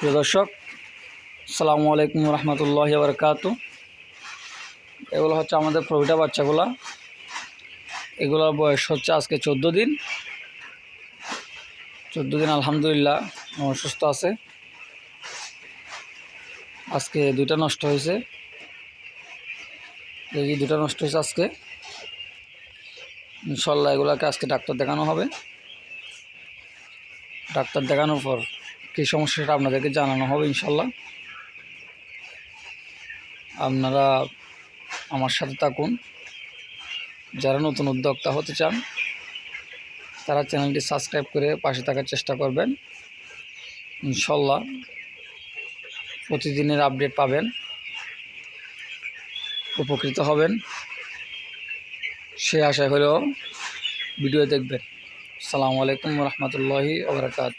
প্রিয় দর্শক সালামু আলাইকুম রহমতুল্লাহ বরকাত এগুলো হচ্ছে আমাদের প্রভিটা বাচ্চাগুলা। এগুলোর বয়স হচ্ছে আজকে চোদ্দ দিন। চোদ্দ দিন আলহামদুলিল্লাহ সুস্থ আছে। আজকে দুইটা নষ্ট হয়েছে। এই দুটা নষ্ট হয়েছে আজকে। ইনশাল্লাহ এগুলোকে আজকে ডাক্তার দেখানো হবে। ডাক্তার দেখানোর পর কী সমস্যা সেটা আপনাদেরকে জানানো হবে ইনশাল্লাহ। আপনারা আমার সাথে থাকুন। যারা নতুন উদ্যোক্তা হতে চান, তারা চ্যানেলটি সাবস্ক্রাইব করে পাশে থাকার চেষ্টা করবেন। ইনশাল্লাহ প্রতিদিনের আপডেট পাবেন। উপকৃত হবেন। সে আশায় হলেও ভিডিও দেখবেন। সালামু আলাইকুম রহমতুল্লাহি আবরাকাত